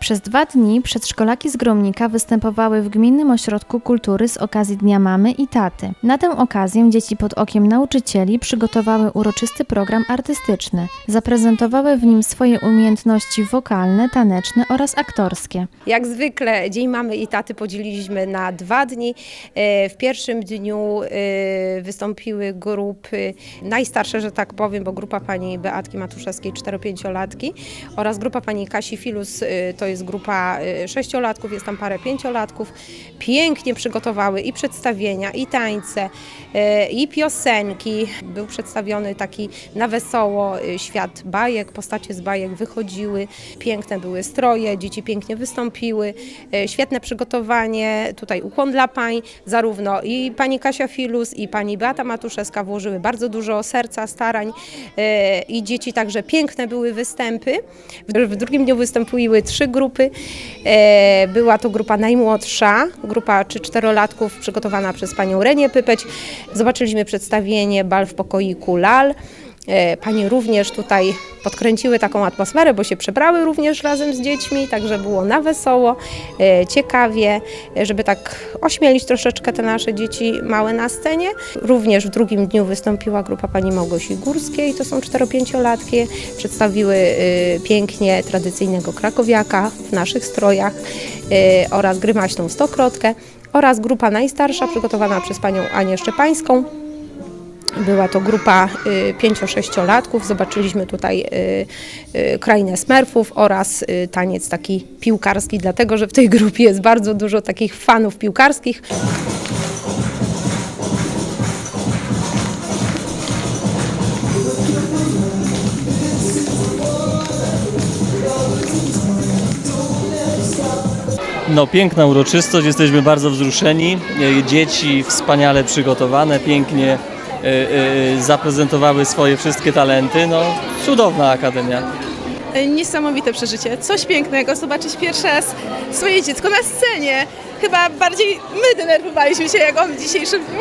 Przez dwa dni przedszkolaki z Gromnika występowały w Gminnym Ośrodku Kultury z okazji Dnia Mamy i Taty. Na tę okazję dzieci pod okiem nauczycieli przygotowały uroczysty program artystyczny. Zaprezentowały w nim swoje umiejętności wokalne, taneczne oraz aktorskie. Jak zwykle Dzień Mamy i Taty podzieliliśmy na dwa dni. E, W pierwszym dniu e, wystąpiły grupy najstarsze, że tak powiem, bo grupa pani Beatki Matuszewskiej 4-5-latki oraz grupa pani Kasi Filus, e, to jest grupa e, sześciolatków, jest tam parę pięciolatków. Pięknie przygotowały i przedstawienia, i tańce, e, i piosenki. Był przedstawiony taki na wesoło e, świat bajek, postacie z bajek wychodziły, piękne były stroje, dzieci pięknie wystąpiły, świetne przygotowanie, tutaj ukłon dla pań, zarówno i pani Kasia Filus i pani Beata Matuszewska włożyły bardzo dużo serca, starań i dzieci także piękne były występy. W drugim dniu wystąpiły trzy grupy. E, Była to grupa najmłodsza, grupa czy czterolatków przygotowana przez panią Renię Pypeć. Zobaczyliśmy przedstawienie Bal w pokoiku Lal. E, Panie również tutaj podkręciły taką atmosferę, bo się przebrały również razem z dziećmi, także było na wesoło, e, ciekawie, e, żeby tak ośmielić troszeczkę te nasze dzieci małe na scenie. Również w drugim dniu wystąpiła grupa pani Małgosi Górskiej, to są 4-5-latki, przedstawiły pięknie tradycyjnego krakowiaka w naszych strojach oraz grymaśną stokrotkę oraz grupa najstarsza przygotowana przez panią Anię Szczepańską. Była to grupa y, 5-6-latków. Zobaczyliśmy tutaj y, y, krainę smerfów oraz y, taniec taki piłkarski, dlatego że w tej grupie jest bardzo dużo takich fanów piłkarskich. No piękna uroczystość, jesteśmy bardzo wzruszeni. Dzieci wspaniale przygotowane, pięknie zaprezentowały swoje wszystkie talenty. No cudowna akademia. Niesamowite przeżycie, coś pięknego, zobaczyć pierwszy raz swoje dziecko na scenie. Chyba bardziej my denerwowaliśmy się jak on w dzisiejszym dniu.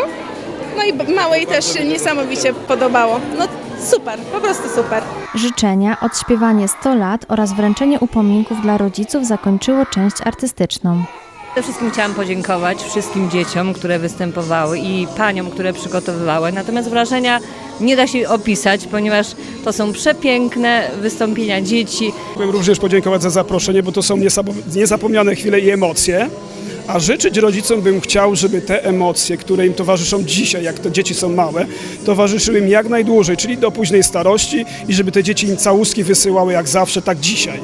No i małej też się niesamowicie podobało. No super, po prostu super. Życzenia, odśpiewanie 100 lat oraz wręczenie upominków dla rodziców zakończyło część artystyczną. Przede wszystkim chciałam podziękować wszystkim dzieciom, które występowały i paniom, które przygotowywały. Natomiast wrażenia nie da się opisać, ponieważ to są przepiękne wystąpienia dzieci. Chciałbym również podziękować za zaproszenie, bo to są niezapomniane chwile i emocje. A życzyć rodzicom bym chciał, żeby te emocje, które im towarzyszą dzisiaj, jak to dzieci są małe, towarzyszyły im jak najdłużej, czyli do późnej starości i żeby te dzieci im całuski wysyłały jak zawsze, tak dzisiaj.